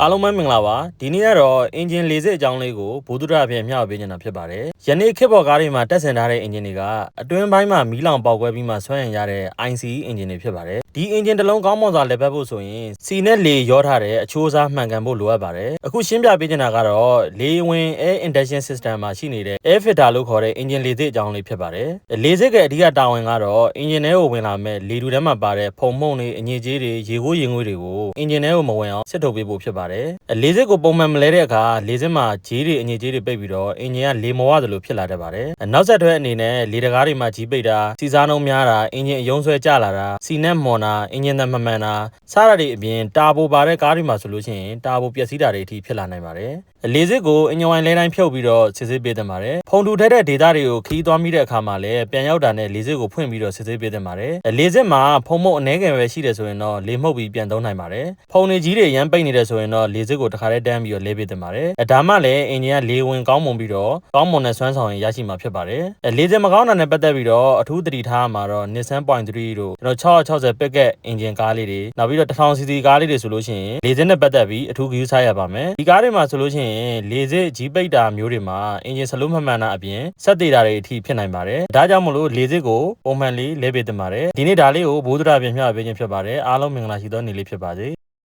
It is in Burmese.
အားလုံးပဲမင်္ဂလာပါဒီနေ့ကတော့အင်ဂျင်၄စစ်အကြောင်းလေးကိုဘိုးဒုရအဖြစ်မျှဝေပေးနေတာဖြစ်ပါတယ်ယနေ့ခေတ်ပေါ်ကားတွေမှာတက်ဆင်ထားတဲ့အင်ဂျင်တွေကအတွင်းပိုင်းမှာမီးလောင်ပေါက်ကွဲပြီးမှဆွဲရင်ရတဲ့ ICE အင်ဂျင်တွေဖြစ်ပါတယ်ဒီအင်ဂျင်တစ်လုံးကောင်းမွန်စွာလည်ပတ်ဖို့ဆိုရင်စီနဲ့လေရောထားတဲ့အချိုးအစားမှန်ကန်ဖို့လိုအပ်ပါတယ်အခုရှင်းပြပေးချင်တာကတော့လေဝင် air induction system မှာရှိနေတဲ့ air filter လို့ခေါ်တဲ့အင်ဂျင်၄စစ်အကြောင်းလေးဖြစ်ပါတယ်၄စစ်ကအဓိကတာဝန်ကတော့အင်ဂျင်ထဲကိုဝင်လာမဲ့လေတူထဲမှာပါတဲ့ဖုံမှုန့်တွေအငြိကြီးတွေရေကိုးရင်ငွေတွေကိုအင်ဂျင်ထဲကိုမဝင်အောင်စစ်ထုတ်ပေးဖို့ဖြစ်ပါတယ်လေးစစ်ကိုပုံမှန်မလဲတဲ့အခါလေးစစ်မှာဂျီးတွေအငြိကြီးတွေပိတ်ပြီးတော့အင်ဂျင်ကလေမဝသလိုဖြစ်လာတတ်ပါတယ်နောက်ဆက်တွဲအနေနဲ့လေတကားတွေမှာဂျီးပိတ်တာစီစားနှုံးများတာအင်ဂျင်အယုံဆွဲကျလာတာစီနဲ့မွန်တာအင်ဂျင်သက်မမှန်တာစတာတွေအပြင်တာဘိုပါတဲ့ကားတွေမှာဆိုလို့ရှိရင်တာဘိုပျက်စီးတာတွေအထိဖြစ်လာနိုင်ပါတယ်လေးစစ်ကိုအင်ဂျင်ဝိုင်လဲတိုင်းဖြုတ်ပြီးတော့စစ်စစ်ပေးတင်ပါတယ်ဖုန်တူထက်တဲ့ဒေတာတွေကိုခီးသွားမိတဲ့အခါမှာလည်းပြန်ရောက်တာနဲ့လေးစစ်ကိုဖွင့်ပြီးတော့စစ်စစ်ပေးတင်ပါတယ်လေးစစ်မှာဖုံမုတ်အနှဲငယ်ပဲရှိတယ်ဆိုရင်တော့လေမှုတ်ပြီးပြန်သုံးနိုင်ပါတယ်ဖုန်နေကြီးတွေရမ်းပိတ်နေတယ်ဆိုရင်တော့လေးစစ်ကိုတစ်ခါတည်းတန်းပြီးတော့လဲပေးတင်ပါတယ်အဲဒါမှလည်းအင်ဂျင်ကလေဝင်ကောင်းမွန်ပြီးတော့ကောင်းမွန်တဲ့စွမ်းဆောင်ရည်ရရှိမှာဖြစ်ပါတယ်အဲလေးစစ်မကောင်းတာနဲ့ပတ်သက်ပြီးတော့အထူးသတိထားမှာတော့ Nissan Point 3တို့ကျွန်တော်660 packet အင်ဂျင်ကားလေးတွေနောက်ပြီးတော့ 1000cc ကားလေးတွေဆိုလို့ရှိရင်လေးစစ်နဲ့ပတ်သက်ပြီးအထူးဂရုစိုက်ရပါမယ်ဒီကားတွေမှာဆိုလို့ရှိရင်လေးစစ်ကြီးပိတ်တာမျိုးတွေမှာအင်ဂျင်စလုံးမမှန်တာအပြင်စက်သေးတာတွေအထိဖြစ်နိုင်ပါတယ်ဒါကြောင့်မလို့လေးစစ်ကိုပုံမှန်လေးလဲပေးတင်ပါတယ်ဒီနေ့ဒါလေးကိုဘိုးဒရာပြင်မျှပေးခြင်းဖြစ်ပါတယ်အားလုံးမင်္ဂလာရှိသောနေ့လေးဖြစ်ပါစေ